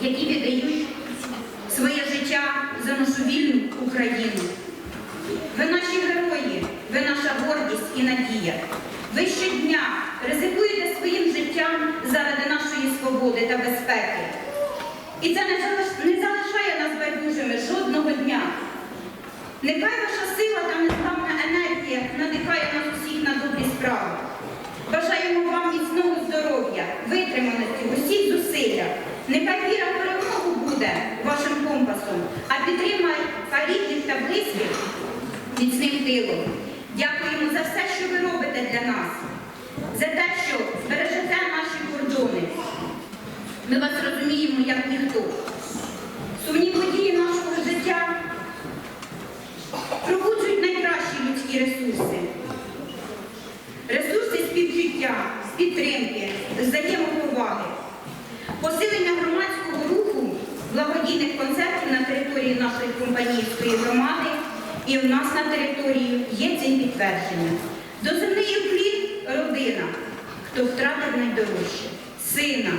які віддають своє життя за нашу вільну Україну. Ви наші герої, ви наша гордість і надія. Ви щодня ризикуєте своїм життям заради нашої свободи та безпеки. І це не залишає нас байдужими жодного дня. Нехай ваша сила та незламна енергія надихає нас усіх на добрі справи. Бажаємо вам міцного здоров'я, витриманості усіх зусиллях. Нехай віра перемогу буде вашим компасом, а підтримай рідних та близьких міцним тилом. Дякуємо за все, що ви робите для нас, за те, що збережете наші кордони. Ми вас розуміємо як ніхто. Сумні події нашого життя пробуджують найкращі людські ресурси. Ресурси співчуття, підтримки, взаємоповаги, посилення громадського руху, благодійних концертів на території нашої компанійської громади і у нас на території є цим підтвердження. Доземний уклін родина, хто втратив найдорожче сина,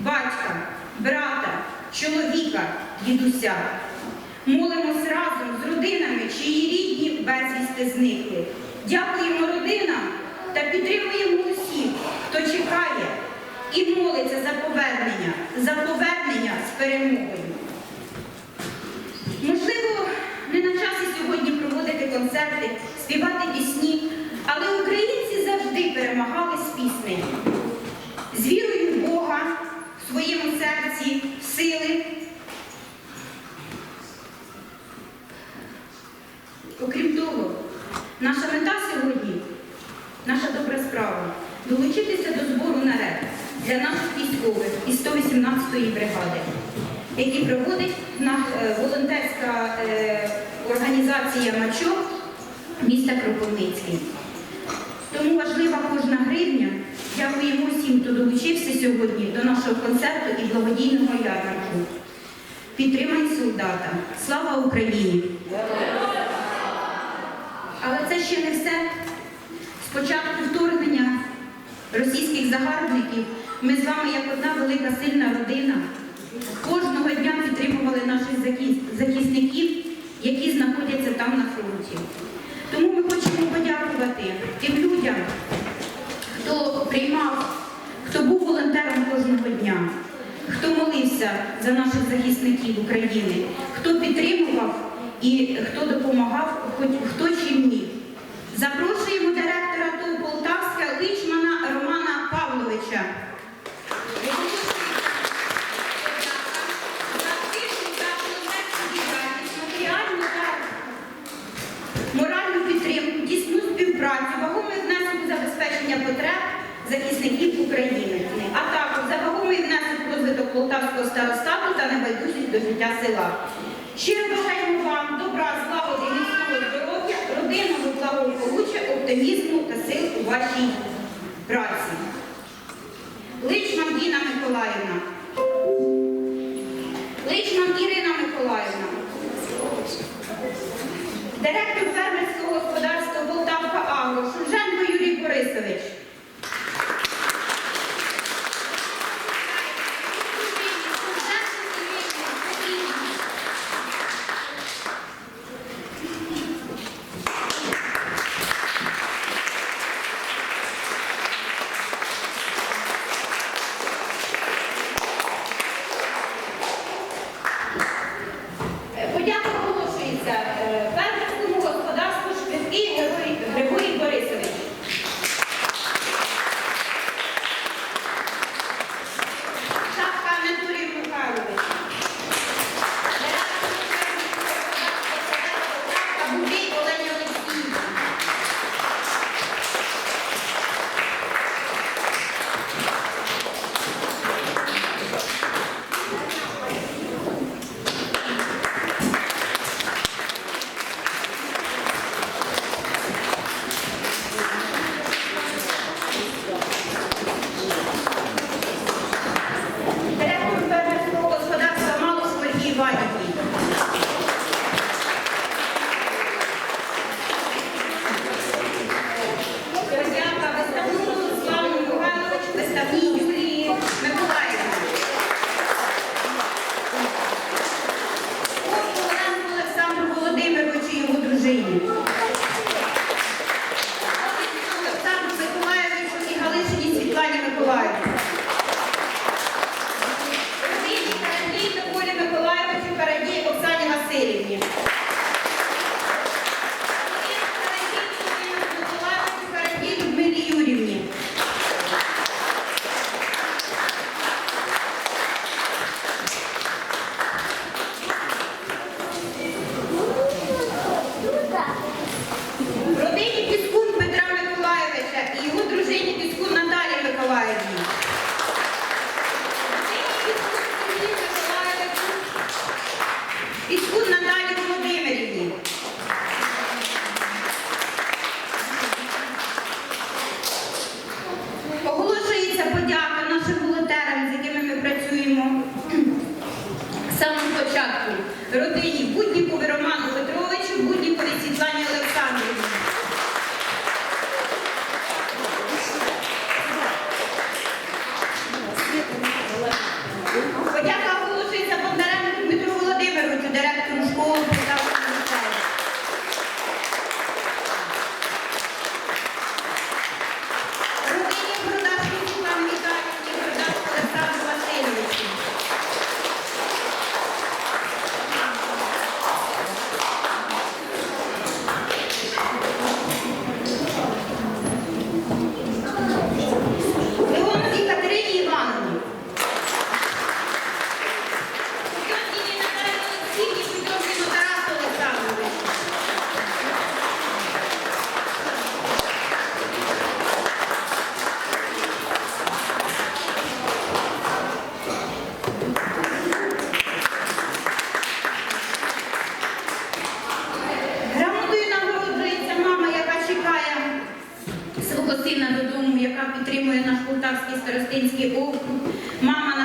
батька, брата, чоловіка, дідуся. Молимось разом з родинами, чиї рідні безвісти зникли. Дякуємо родинам та підтримуємо усіх, хто чекає і молиться за повернення, за повернення з перемогою. Можливо, не на часі сьогодні проводити концерти, співати пісні, але українці завжди перемагали з піснею. З вірою в Бога в своєму серці, в сили. Окрім того, наша мета сьогодні, наша добра справа долучитися до збору наряд для наших військових із 118-ї бригади, які проводить е, волонтерська е, організація Мачок міста Кропивницький. Тому важлива кожна гривня. Дякуємо всім, хто долучився сьогодні до нашого концерту і благодійного ярмарку. Підтримай солдата. Слава Україні! Але це ще не все. З початку вторгнення російських загарбників ми з вами, як одна велика сильна родина, кожного дня підтримували наших захисників, які знаходяться там на фронті. Тому ми хочемо подякувати тим людям, хто приймав, хто був волонтером кожного дня, хто молився за наших захисників України, хто підтримував і хто допомагав, хто чим міг. Запрошуємо захисників України, а також вагомий внесок розвиток полтавського старостату та небайдужість до життя села. Щиро бажаємо вам добра, злагоди, міцного здоров'я, родинного благополуччя, оптимізму та сил у вашій праці. Личман Діна Миколаївна. Личман Ірина Миколаївна. Директор фермерського господарства Полтавка Агро, Шульженко Юрій Борисович. Свого додому, яка підтримує наш Полтавський старостинський округ, мама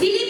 Felipe